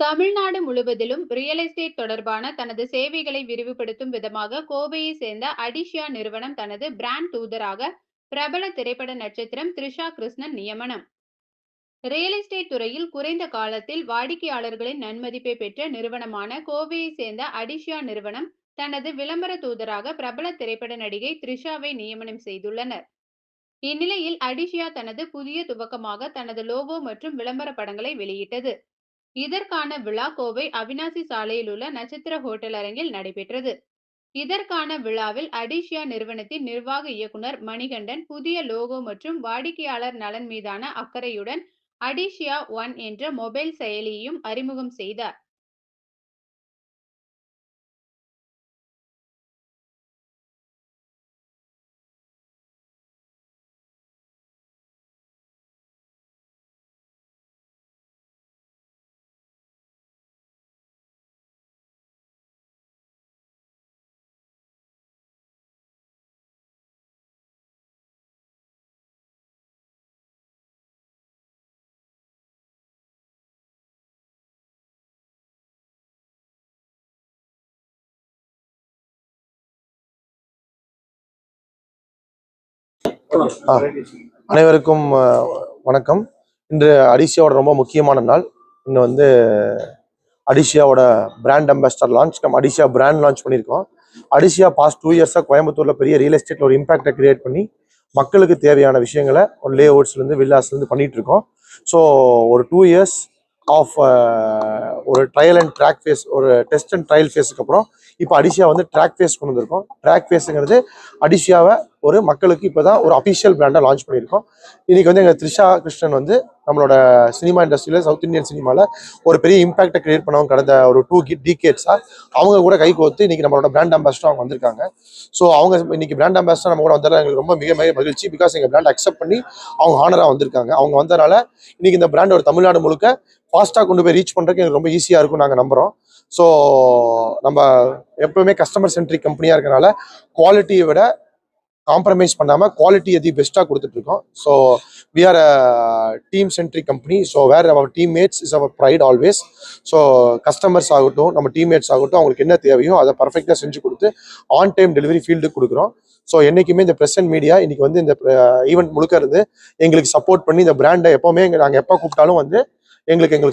தமிழ்நாடு முழுவதிலும் real estate தொடர்பான தனது சேவைகளை விரிவுபடுத்தும் விதமாக கோவையை சேர்ந்த அடிஷியா நிறுவனம் தனது பிராண்ட் தூதராக பிரபல திரைப்பட நட்சத்திரம் த்ரிஷா கிருஷ்ணன் நியமனம். ரியல் எஸ்டேட் துறையில் குறைந்த காலத்தில் வாடிக்கையாளர்களின் நன்மதிப்பை பெற்ற நிறுவனமான கோவையை சேர்ந்த அடிஷியா நிறுவனம் தனது விளம்பர தூதராக பிரபல திரைப்பட நடிகை த்ரிஷாவை நியமனம் செய்துள்ளனர். இந்நிலையில் அடிஷியா தனது புதிய துவக்கமாக தனது லோகோ மற்றும் விளம்பர படங்களை வெளியிட்டது. இதற்கான விழா கோவை அவினாசி சாலையில் உள்ள நட்சத்திர ஹோட்டல் அரங்கில் நடைபெற்றது. இதற்கான விழாவில் அடிஷியா நிறுவனத்தின் நிர்வாக இயக்குனர் மணிகண்டன் புதிய லோகோ மற்றும் வாடிக்கையாளர் நலன் மீதான அக்கறையுடன் அடிஷியா ஒன் என்ற மொபைல் செயலியையும் அறிமுகம் செய்தார். அனைவருக்கும் வணக்கம். இன்று அடிசியாவோட ரொம்ப முக்கியமான நாள். இன்னும் வந்து அடிசியாவோட பிராண்ட் அம்பாஸ்டர் லான்ச் நம்ம அடிஷியா பிராண்ட் லான்ச் பண்ணியிருக்கோம். அடிசியா பாஸ்ட் டூ இயர்ஸாக கோயம்புத்தூரில் பெரிய ரியல் எஸ்டேட்டில் ஒரு இம்பாக்டை கிரியேட் பண்ணி மக்களுக்கு தேவையான விஷயங்களை ஒரு லே அவுட்ஸ்லேருந்து வில்லாஸ்லேருந்து பண்ணிகிட்டு இருக்கோம் ஸோ ஒரு டூ இயர்ஸ் ஆஃப் ஒரு ட்ரையல் அண்ட் ட்ராக் ஃபேஸ் ஒரு டெஸ்ட் அண்ட் ட்ரையல் ஃபேஸுக்கு அப்புறம் இப்போ அடிஷியா வந்து ட்ராக் ஃபேஸ் கொண்டு வந்திருக்கோம். ட்ராக் ஃபேஸுங்கிறது அடிஷியாவை ஒரு மக்களுக்கு இப்போ தான் ஒரு அஃபிஷியல் பிராண்டை லான்ச் பண்ணியிருக்கோம். இன்றைக்கி வந்து எங்கள் த்ரிஷா கிருஷ்ணன் வந்து நம்மளோட சினிமா இண்டஸ்ட்ரியில் சவுத் இந்தியன் சினிமாவில் ஒரு பெரிய இம்பாக்டை கிரியேட் பண்ணவங்க கடந்த ஒரு டூ டிகேட்ஸாக அவங்க கூட கை கோர்த்து இன்றைக்கி நம்மளோட பிராண்ட் அம்பாஸ்டர் அவங்க வந்திருக்காங்க. ஸோ அவங்க இன்னைக்கு பிராண்ட் அம்பாஸ்டர் நம்ம கூட வந்தால் எங்களுக்கு ரொம்ப மிக மிக மகிழ்ச்சி. பிகாஸ் எங்கள் பிராண்ட் அக்செப்ட் பண்ணி அவங்க ஹானராக வந்திருக்காங்க. அவங்க வந்தனால இன்னைக்கு இந்த பிராண்ட் ஒரு தமிழ்நாடு முழுக்க ஃபாஸ்ட்டாக கொண்டு போய் ரீச் பண்ணுறதுக்கு எங்களுக்கு ரொம்ப ஈஸியாக இருக்கும் நாங்கள் நம்புகிறோம் ஸோ நம்ம எப்பவுமே கஸ்டமர் சென்ட்ரிக் கம்பெனியாக இருக்கனால குவாலிட்டியை விட காம்ப்ரமைஸ் பண்ணாமல் குவாலிட்டி எதி பெஸ்ட்டாக கொடுத்துட்ருக்கோம். So we are a team centric company so where our teammates is our pride always so customers ஆகட்டும் நம்ம டீம்மேட்ஸ் ஆகட்டும் அவங்களுக்கு என்ன தேவையோ அதை பர்ஃபெக்டாக செஞ்சு கொடுத்து ஆன் டைம் டெலிவரி ஃபீல்டுக்கு கொடுக்குறோம். ஸோ என்றைக்குமே இந்த ப்ரெசன்ட் மீடியா இன்னைக்கு வந்து இந்த ஈவெண்ட் முழுக்க இருந்து எங்களுக்கு சப்போர்ட் பண்ணி இந்த பிராண்டை எப்போவுமே நாங்கள் எப்போ கூப்பிட்டாலும் வந்து எங்களுக்கு எங்களுக்கு